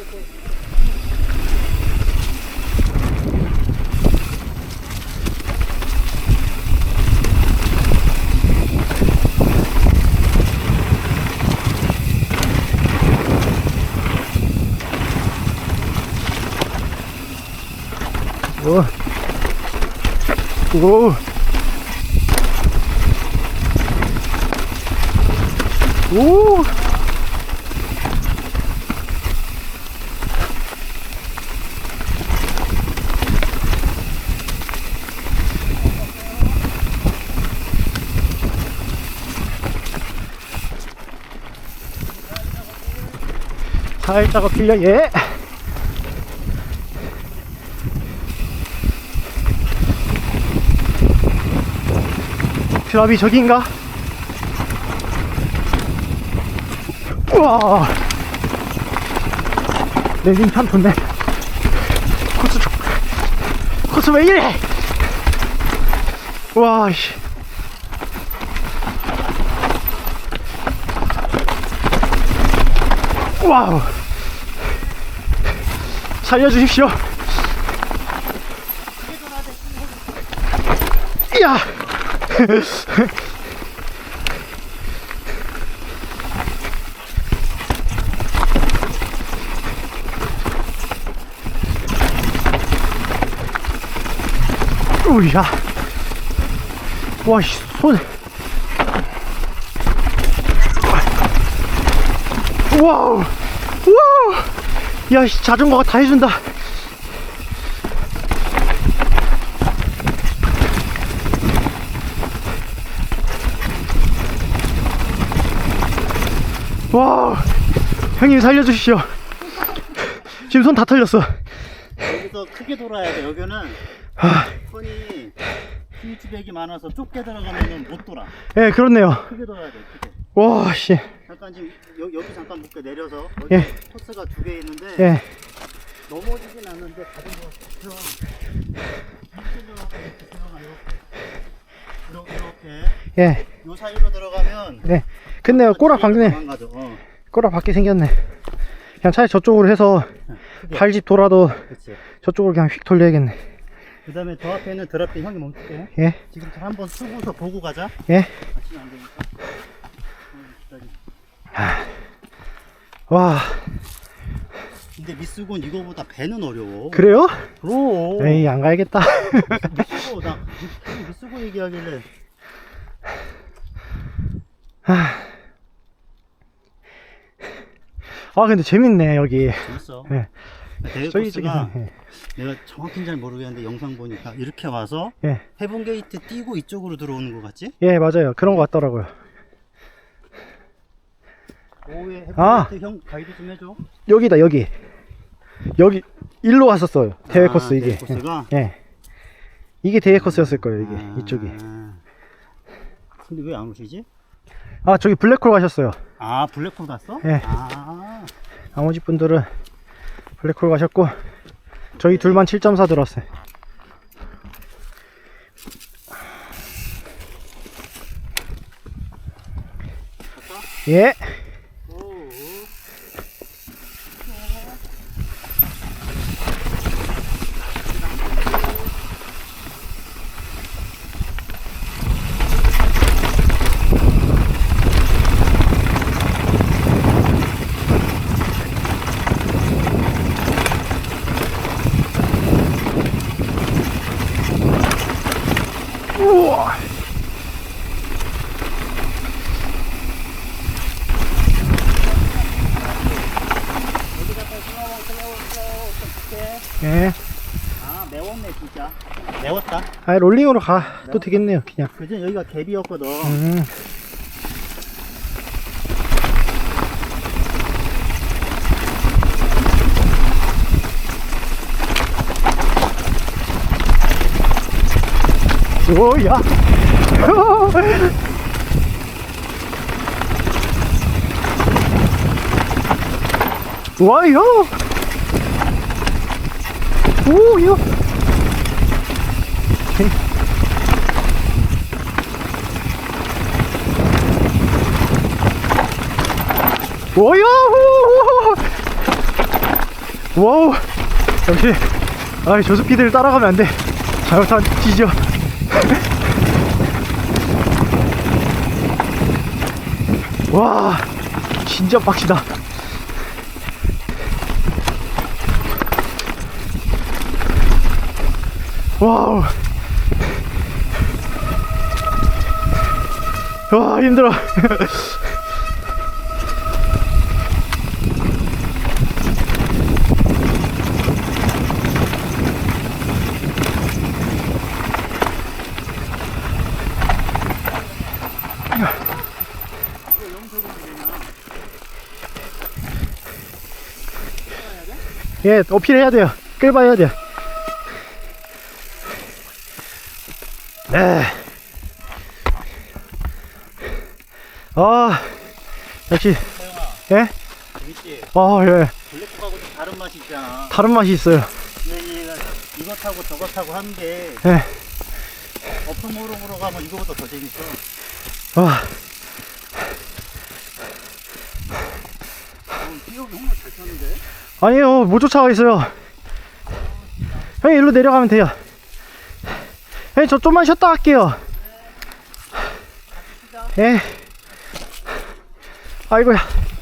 오. 오. 오. 살짝 빌려 예. 드랍이 저긴가? 우와. 랜딩 참 좋네 코스 좋 코스 왜 이래? 우와 씨. 와우 살려주십시오 이야 우야 와, 씨, 손. 와우. 야, 씨, 자전거가 다 해준다. 와우, 형님 살려주시오. 지금 손 다 털렸어. 여기서 크게 돌아야 돼. 여기는 아, 손이 스위치백이 많아서 좁게 들어가면 못 돌아. 예, 그렇네요. 크게 돌아야 돼. 크게. 와, 씨. 잠깐 지금 여, 여기 잠깐 묶게 내려서 여기 예. 코스가 두 개 있는데 예. 넘어지진 않는데 자전거가 펴. 이렇게 이렇게 예. 요 사이로 들어가면 네. 근데 꼬라 박네. 도망가죠. 어, 꼬라 박게 생겼네. 그냥 차라리 저쪽으로 해서 크게. 팔집 돌아도 그렇지. 저쪽으로 그냥 휙 돌려야겠네. 그 다음에 저 앞에 있는 드랍 때 형이 멈출게. 예. 지금 잘 한번 쓰고서 보고 가자. 예. 안 되니까. 어, 기다리. 와. 근데 미스곤 이거보다 배는 어려워. 그래요? 그럼. 에이, 안 가야겠다. 미스고 나 미- 미스고 얘기하길래 아, 근데 재밌네, 여기. 재밌어. 예. 대회 저기, 저기. 코스가 예. 내가 정확히는 잘 모르겠는데 영상 보니까 이렇게 와서 예. 해본 게이트 뛰고 이쪽으로 들어오는 것 같지? 예, 맞아요. 그런 거 같더라고요. 오후에 해본 아. 형 가이드 좀 해줘. 여기다, 여기. 여기, 일로 왔었어요. 대회 아, 코스, 이게. 대회 코스가 예. 이게 대회 코스였을 거예요, 이게. 아. 이쪽이. 근데 왜 안 오시지? 아, 저기 블랙홀 가셨어요. 아 블랙홀 갔어? 예. 아 나머지 분들은 블랙홀 가셨고, 저희 둘만 7.4 들었어요. 예. 오. 우와. 예. 아 매웠네 진짜. 매웠다. 아, 롤링으로 가도 되겠네요, 그냥. 그전 여기가 갭이었거든. 음. 오야. 와요. 오요. 뭐야? 와우 역시 아 저스피드를 따라가면 안 돼 잘못하면 뒤져 와 진짜 빡시다 와우. 와 힘들어. 예 어필해야 돼요. 끌봐야 돼요 네. 아 역시 예? 재밌지? 아 예. 블랙하고 다른 맛이 있잖아. 다른 맛이 있어요 얘가 이거 타고 저거 타고 하는데 예. 어프모로으로 가면 이거보다 더 재밌어. 아, 어, 뛰어오기 정말 잘 탔는데? 아니요 못 쫓아가 있어요 형님 일로 내려가면 돼요 형님 저 좀만 쉬었다 갈게요. 예. 아이고야